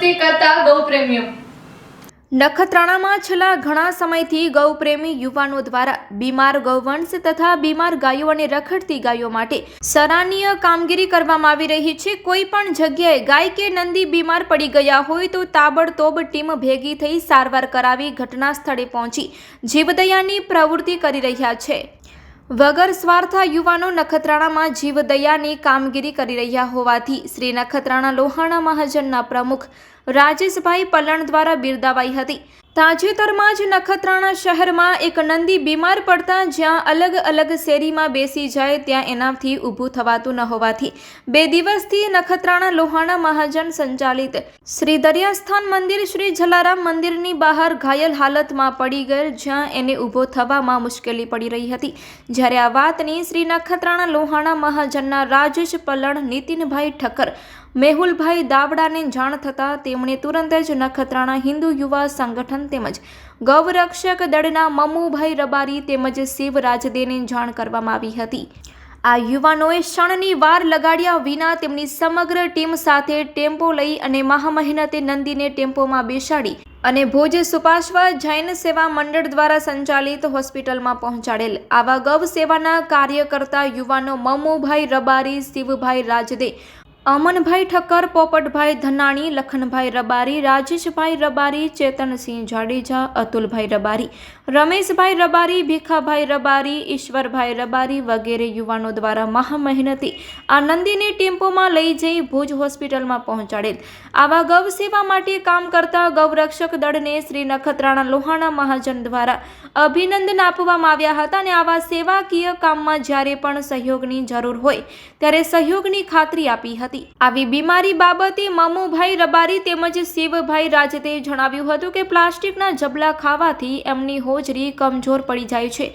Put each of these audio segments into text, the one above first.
પ્રવૃત્તિ કરતા ગૌપ્રેમીઓ. નખત્રાણામાં છેલ્લા ઘણા સમયથી ગૌપ્રેમી યુવાનો દ્વારા બીમાર ગૌવંશ તથા બીમાર ગાયો અને રખડતી ગાયો માટે સરાહનીય કામગીરી કરવામાં આવી રહી છે. કોઈ પણ જગ્યાએ ગાય કે નંદી બીમાર પડી ગયા હોય તો તાબડતોબ ટીમ ભેગી થઈ સારવાર કરાવી ઘટના સ્થળે પહોંચી જીવદયાની પ્રવૃત્તિ કરી રહ્યા છે. વગર સ્વાર્થા યુવાનો નખત્રાણામાં જીવદયાની કામગીરી કરી રહ્યા હોવાથી શ્રી નખત્રાણા લોહાણા મહાજનના પ્રમુખ રાજેશભાઈ પલણ દ્વારા બિરદાવાઈ હતી. તાજેતરમાં જ નખત્રાણા શહેરમાં એક નંદી બીમાર પડતા જ્યાં અલગ અલગ શેરીમાં બેસી જાય ત્યાં એનાથી ઊભું થવાતું ન હોવાથી બે દિવસથી નખત્રાણા લોહાણા મહાજન સંચાલિત શ્રી દરિયાસ્થાન મંદિર શ્રી જલારામ મંદિરની બહાર ઘાયલ હાલતમાં પડી ગયેલ જ્યાં એને ઊભો થવામાં મુશ્કેલી પડી રહી હતી. જ્યારે આ વાતની શ્રી નખત્રાણા લોહાણા મહાજનના રાજેશ પલણ નીતિનભાઈ ઠક્કર મેહુલભાઈ દાવડાને જાણ થતાં તેમણે તુરંત જ નખત્રાણા હિન્દુ યુવા સંગઠન તેમજ ગૌરક્ષક દળના મમ્મુભાઈ રબારી તેમજ શિવરાજદેને જાણ કરવામાં આવી હતી. આ યુવાનોએ ક્ષણની વાર લગાડ્યા વિના તેમની સમગ્ર ટીમ સાથે ટેમ્પો લઈ અને મહામહેનતે નંદીને ટેમ્પોમાં બેસાડી અને ભુજ સુપાશ્વ જૈન સેવા મંડળ દ્વારા સંચાલિત હોસ્પિટલમાં પહોંચાડેલ. આવા ગૌ સેવાના કાર્ય કરતા યુવાનો મમ્મુભાઈ રબારી, શિવભાઈ રાજદે અમનભાઈ ઠક્કર, પોપટભાઈ ધનાણી, લખનભાઈ રબારી, રાજેશભાઈ રબારી, ચેતનસિંહ જાડેજા, અતુલભાઈ રબારી, રમેશભાઈ રબારી, ભીખાભાઈ રબારી, ઈશ્વરભાઈ રબારી વગેરે યુવાનો દ્વારા મહામહેનતી આ નંદીને ટેમ્પોમાં લઈ જઈ ભુજ હોસ્પિટલમાં પહોંચાડેલ. આવા ગૌ સેવા માટે કામ કરતા ગૌરક્ષક દળને શ્રી નખત્રાણા લોહાણા મહાજન દ્વારા અભિનંદન આપવામાં આવ્યા હતા અને આવા સેવાકીય કામમાં જ્યારે પણ સહયોગની જરૂર હોય, ત્યારે સહયોગની ખાતરી આપી હતી. આવી બીમારી બાબતે મમુભાઈ રબારી તેમજ શિવભાઈ રાજતે જણાવ્યું હતું કે પ્લાસ્ટિકના જબલા ખાવાથી એમની હોજરી કમજોર પડી જાય છે.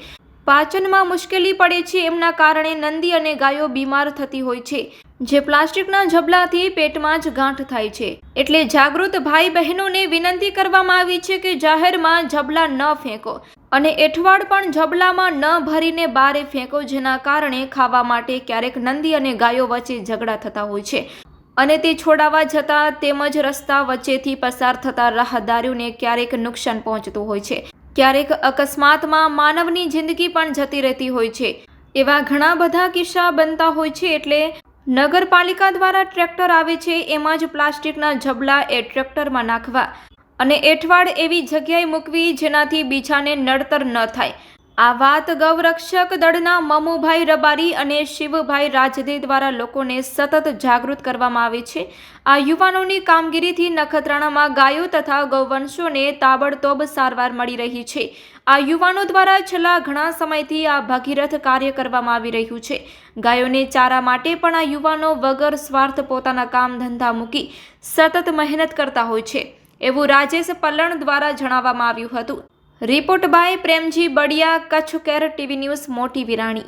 પાચનમાં મુશ્કેલી પડે છે, એમના કારણે નંદી અને ગાયો બીમાર થતી હોય છે. જે પ્લાસ્ટિકના ઝબલાથી પેટમાં જ ગાંઠ થાય છે. એટલે જાગૃત ભાઈ બહેનોને વિનંતી કરવામાં આવી છે કે જાહેરમાં ઝબલા ન ફેંકો અને એઠવાડ પણ જબલામાં ન ભરીને બારે ફેંકો, જેના કારણે ખાવા માટે ક્યારેક નંદી અને ગાયો વચ્ચે ઝઘડા થતા હોય છે. અને તે છોડાવા જતાં તેમજ રસ્તા વચ્ચેથી પસાર થતા રાહદારીઓને ક્યારેક નુકસાન પહોંચતું હોય છે. ક્યારેક અકસ્માતમાં માનવની જિંદગી પણ જતી રહેતી હોય છે. એવા ઘણા બધા કિસ્સા બનતા હોય છે, એટલે નગરપાલિકા દ્વારા ટ્રેક્ટર આવે છે, એમાં જ પ્લાસ્ટિકના ઝબલા એ ટ્રેક્ટરમાં નાખવા અને એઠવાડ એવી જગ્યાએ મૂકવી જેનાથી બીજાને નડતર ન થાય. આ વાત ગૌરક્ષક દળના મમુભાઈ રબારી અને શિવભાઈ રાજદે દ્વારા લોકોને સતત જાગૃત કરવામાં આવે છે. આ યુવાનોની કામગીરીથી નખત્રાણામાં ગાયો તથા ગૌવંશોને તાબડતોબ સારવાર મળી રહી છે. આ યુવાનો દ્વારા છેલ્લા ઘણા સમયથી આ ભગીરથ કાર્ય કરવામાં આવી રહ્યું છે. ગાયોને ચારા માટે પણ આ યુવાનો વગર સ્વાર્થ પોતાના કામ ધંધા મૂકી સતત મહેનત કરતા હોય છે. એવું રાજેશ પલણ દ્વારા જણાવવામાં આવ્યું હતું. Report by Premji Badiya Kutch care TV news Moti Virani.